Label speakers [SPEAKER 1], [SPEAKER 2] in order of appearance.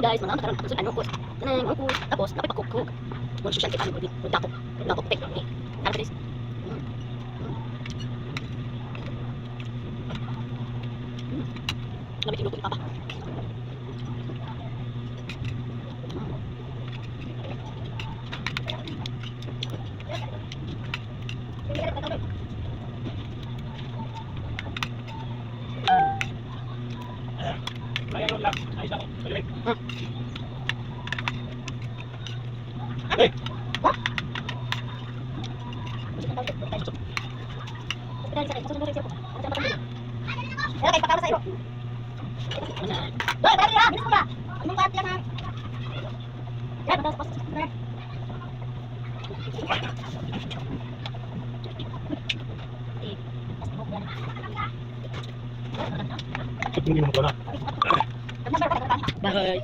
[SPEAKER 1] Hello guys, mga katarang sudan ko. Tanang ang kus, tapos napay pakukuk. Mo social kita ko ni dako. Dako tek ni. Ano guys? Labi kilo ni papa.
[SPEAKER 2] Mayroon lang. Ayos ako. Balik. Hindi mo ko na.
[SPEAKER 1] Bye.